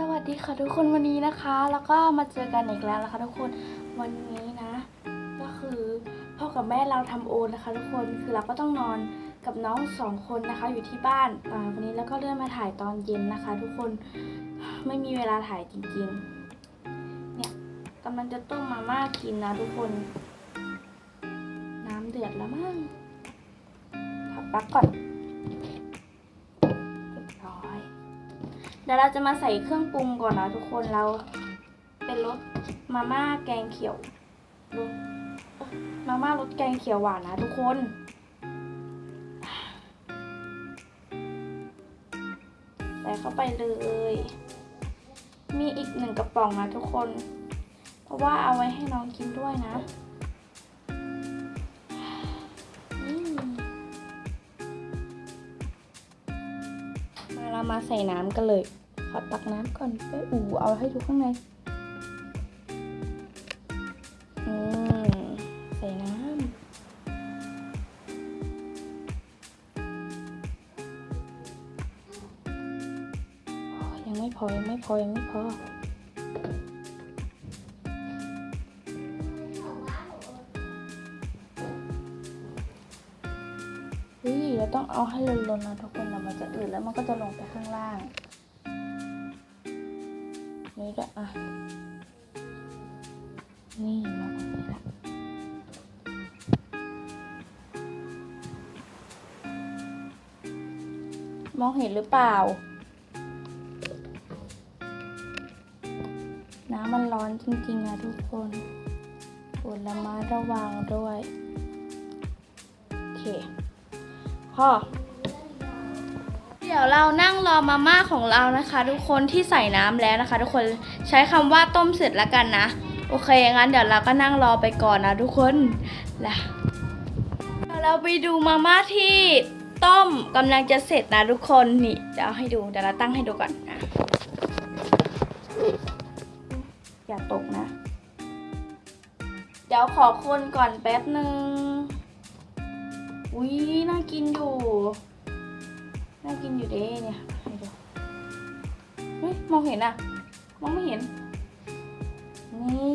สวัสดีค่ะทุกคนวันนี้นะคะ แล้วก็มาเจอกันอีกแล้วนะคะทุกคนวันนี้นะ ก็คือพ่อกับแม่เราทำโอนนะคะ ทุกคนคือเราก็ต้องนอนกับน้องสองคนนะคะอยู่ที่บ้านวันนี้แล้วก็เลื่อนมาถ่ายตอนเย็นนะคะ ทุกคนไม่มีเวลาถ่ายจริงๆเนี่ยกำลังจะต้มมาม่ากินนะทุกคน น้ำเดือดแล้วมั้งขับปลั๊กก่อน เดี๋ยวเราจะมาใส่เครื่องปรุงก่อนนะทุกคนเรา เป็นรสมาม่าแกงเขียวรสมาม่ารสแกงเขียวหวานนะทุกคนใส่เข้าไปเลย มีอีกหนึ่งกระป๋องนะทุกคน เพราะว่าเอาไว้ให้น้องกินด้วยนะ เรามาใส่น้ำกันเลย ขอตักน้ำก่อนไปอู่เอาให้ดูข้างในอืมใส่น้ำยังไม่พอยังไม่พอยังไม่พอ ต้องเอาให้ลนๆนะทุกคนนะมันจะอืดแล้วมันก็จะลงไปข้างล่าง นี่ด้วยอะ นี่มาตรงนี้ละมองเห็นหรือเปล่า น้ำมันร้อนจริงๆนะทุกคนปวดระมัดระวังด้วย โอเค พ่อ เดี๋ยวเรานั่งรอมาม่าของเรานะคะ ทุกคนที่ใส่น้ำแล้วนะคะ ทุกคนใช้คำว่าต้มเสร็จแล้วกันนะ โอเคงั้นเดี๋ยวเราก็นั่งรอไปก่อนนะทุกคนละเดี๋ยวเราไปดูมาม่าที่ต้มกำลังจะเสร็จนะทุกคนนี่จะเอาให้ดูเดี๋ยวเราตั้งให้ดูก่อนนะอย่าตกนะ เดี๋ยวขอคนก่อนแป๊บหนึ่ง อุ้ยน่ากินอยู่ น่ากินอยู่เด้เนี่ยให้ดูเฮ้ยมองเห็นอะมองไม่เห็น นี่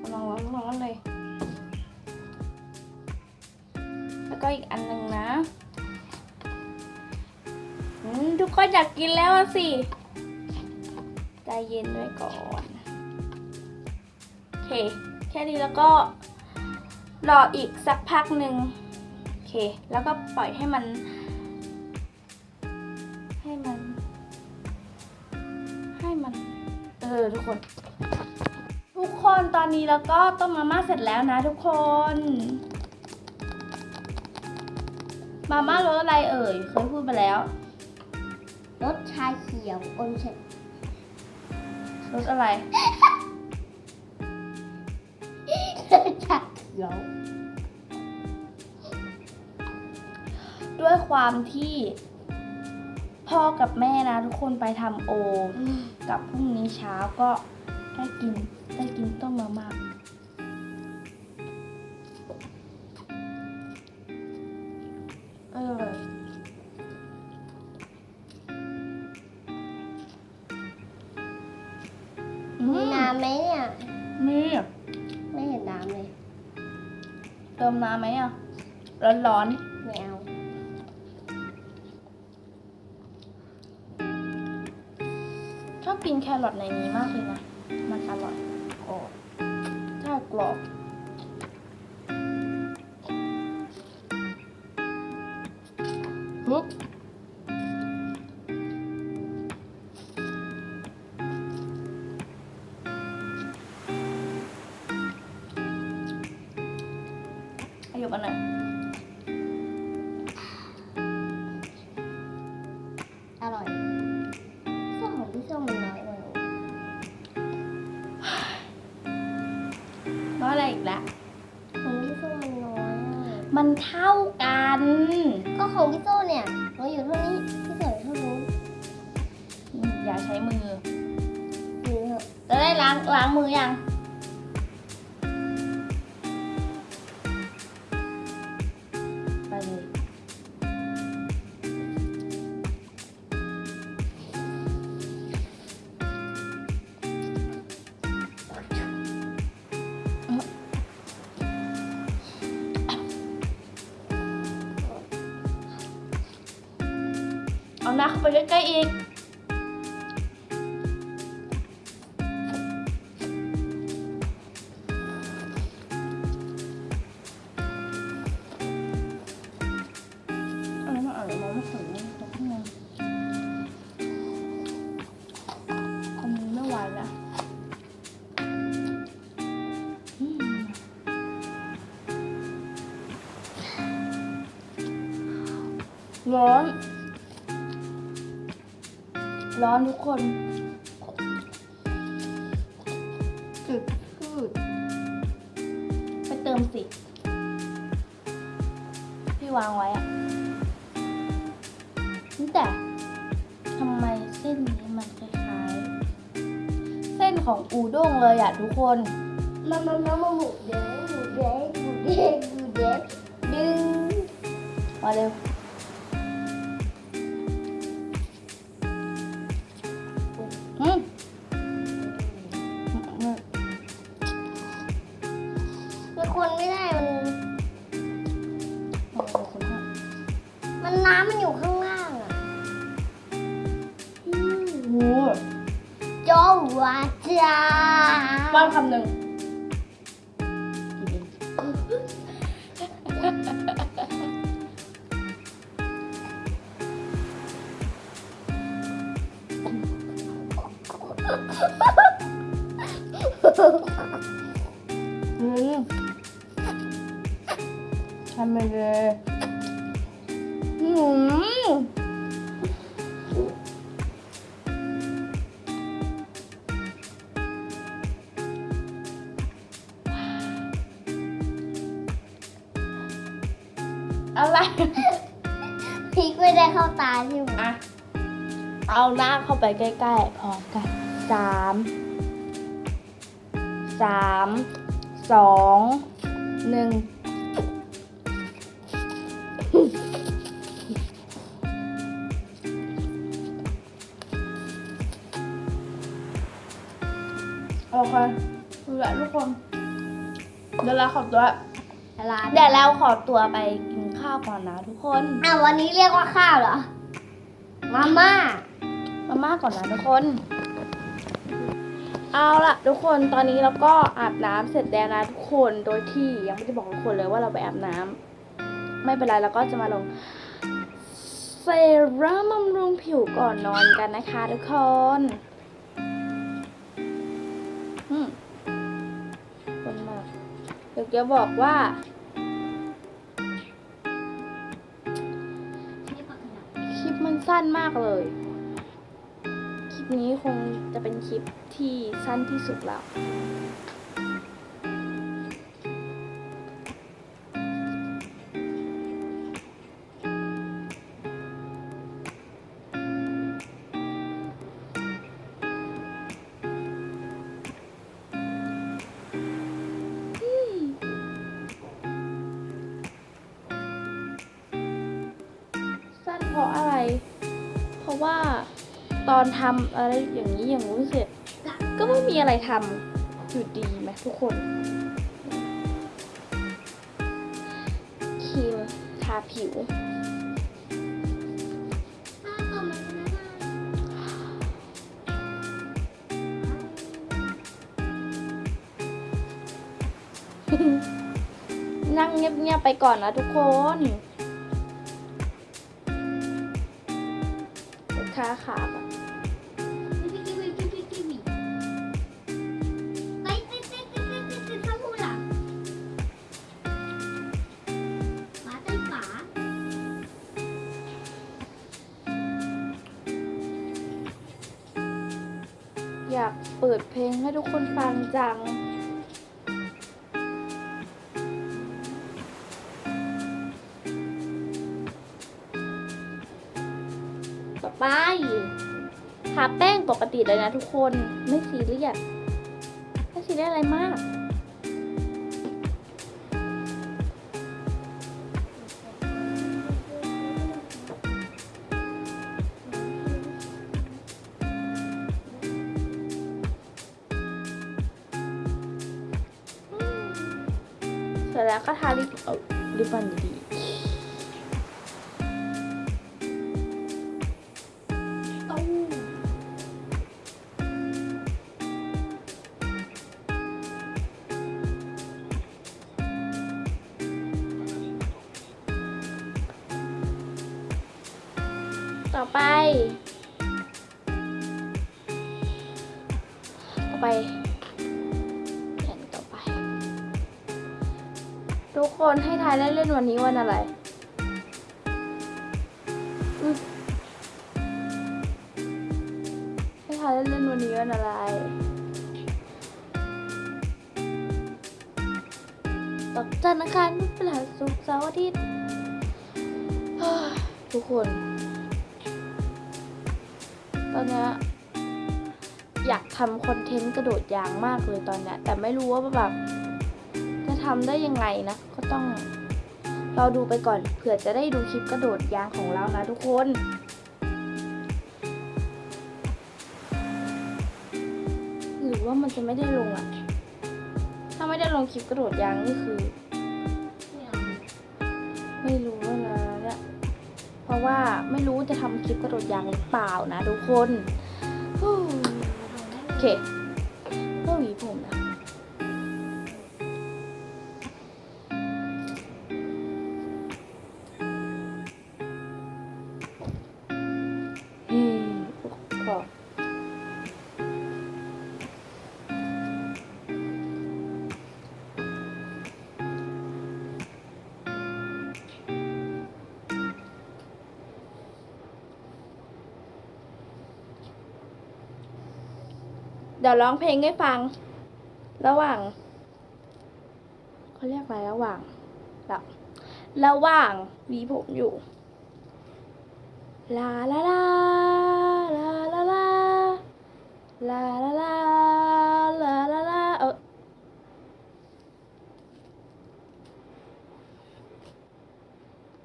กำลังร้อนร้อนเลย แล้วก็อีกอันหนึ่งนะอืมทุกคนอยากกินแล้วสิ ใจเย็นด้วยก่อน โอเค แค่นี้แล้วก็ รออีกสักพักหนึ่งโอเค แล้วก็ปล่อยให้มัน ให้มัน ให้มัน เออทุกคน ทุกคนตอนนี้แล้วก็ต้มมาม่าเสร็จแล้วนะทุกคน มาม่ารสอะไรเอ่ย เคยพูดไปแล้ว รสชาเขียวอมเผ็ดรสอะไร รสชาเขียว ความที่พ่อกับแม่นะทุกคนไปทำโอ กับพรุ่งนี้เช้าก็ได้กินได้กินต้มมาม่าเอออืมีมน้ำไหมเนี่ย มีไม่เห็นน้ำเลย เติมน้ำไหมอะ ร้อนร้อนไม่เอาๆ รอทในนี้มากเลยนะ มันอร่อยกรอบถ้ากรอบปุ๊บ น้อยอะไรอีกแล้วของพี่ส้มมันน้อยอะมันเท่ากัน ก็ของพี่ส้มเนี่ยเราอยู่เท่านี้พี่ส้มอยู่เท่านู้นอืมอย่าใช้มืออยู่เถอะจะได้ล้างล้างมือยัง หน้าเข้าไปใกล้ๆอีกอะไรมาอ่าน รงข้างในอันนี้ไม่ไหวแล้วอืมร้อนร้อนทุกคนกึดกืดไปเติมสิพี่วางไว้อะแต่ทำไมเส้นนี้มันคล้ายๆ เส้นของอูด้งเลยอะทุกคนมามามามาหมูเด้งหมูเด้งหมูเด้งหมูเด้งดึงมาเร็ว อื อืมทำไปเลยอืมอะไร พริกไม่ได้เข้าตาใช่ไหมอะ เอาหน้าเข้าไปใกล้ ๆพร้อมกัน สามสามสองหนึ่งโอเคดูแลทุกคนเดี๋ยวเราขอตัวร้านเดี๋ยวเราขอตัวไปกินข้าวก่อนนะทุกคนอะวันนี้เรียกว่าข้าวเหรอ มาม่า มาม่าก่อนนะทุกคน เอาล่ะทุกคนตอนนี้เราก็อาบน้ำเสร็จแล้วนะทุกคนโดยที่ยังไม่ได้บอกทุกคนเลยว่าเราไปอาบน้ำไม่เป็นไรเราก็จะมาลงเซรั่มบำรุงผิวก่อนนอนกันนะคะทุกคนอืมคนมากเดี๋ยวจะบอกว่าคลิปมันสั้นมากเลยคลิป นี้คงจะเป็นคลิปที่สั้นที่สุดแล้ว ตอนทำอะไรอย่างนี้อย่างนู้นเสร็จ ก็ไม่มีอะไรทำอยู่ดีไหมทุกคนครีมทาผิว นั่งเงียบๆไปก่อนนะทุกคนลูกค้าขาแบอ งให้ทุกคนฟังจัง ต่อไปทาแป้งปกติเลยนะทุกคน ไม่ซีเรียสไม่ซีเรียสอะไรมาก จแล้วก็ทาลิปเอาลิปบันดีต่อไป ต่อไป คนให้ทายเล่นๆวันนี้วันอะไรให้ทายเล่นๆวันนี้วันอะไร ตกจันทร์อังคารพุธพฤหัสศุกร์เสาร์อาทิตย์ทุกคน ตอนนี้อยากทำคอนเทนต์กระโดดยางมากเลยตอนนี้แต่ไม่รู้ว่าแบบ ทำได้ยังไงนะ ก็ต้องเราดูไปก่อนเผื่อจะได้ดูคลิปกระโดดยางของเรานะทุกคนหรือว่ามันจะไม่ได้ลงอะถ้าไม่ได้ลงคลิปกระโดดยางนี่คือ ไม่รู้แล้วนะเนี่ยเพราะว่าไม่รู้จะทำคลิปกระโดดยางหรือเปล่านะทุกคนโอเคเพื่อหวีผมนะ ดี๋ยวร้องเพลงให้ฟัง ระหว่างเขาเรียกอะไรระหว่างระระหว่างวีผมอยู่ ลาลาลาลาลาลาลาลาลาลาลาลาเออ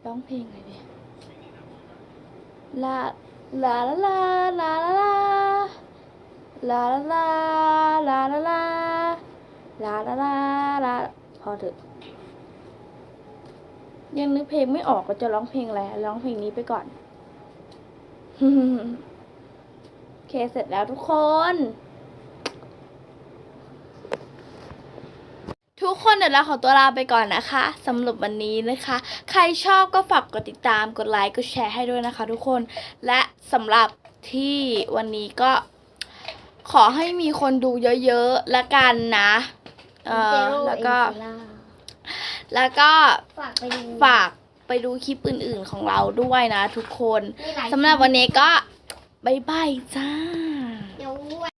ร้องเพลงอะไรดีลาลาลาลาลาลา ลาลาลาลาลาลาลาลาลาลาพอเถอะยังนึกเพลงไม่ออกก็จะร้องเพลงอะไรร้องเพลงนี้ไปก่อนโอเคเสร็จแล้วทุกคน ทุกคนเดี๋ยวเราขอตัวลาไปก่อนนะคะสำหรับวันนี้นะคะ ใครชอบก็ฝากกดติดตามกดไลค์กดแชร์ให้ด้วยนะคะ ทุกคนและสำหรับที่วันนี้ก็ ขอให้มีคนดูเยอะๆละกันนะเออแล้วก็ แล้วก็ฝากไปดูฝากไปดูคลิปอื่นๆของเราด้วยนะทุกคนมีหลายสำหรับวันนี้ก็บายบายจ้า เดี๋ยว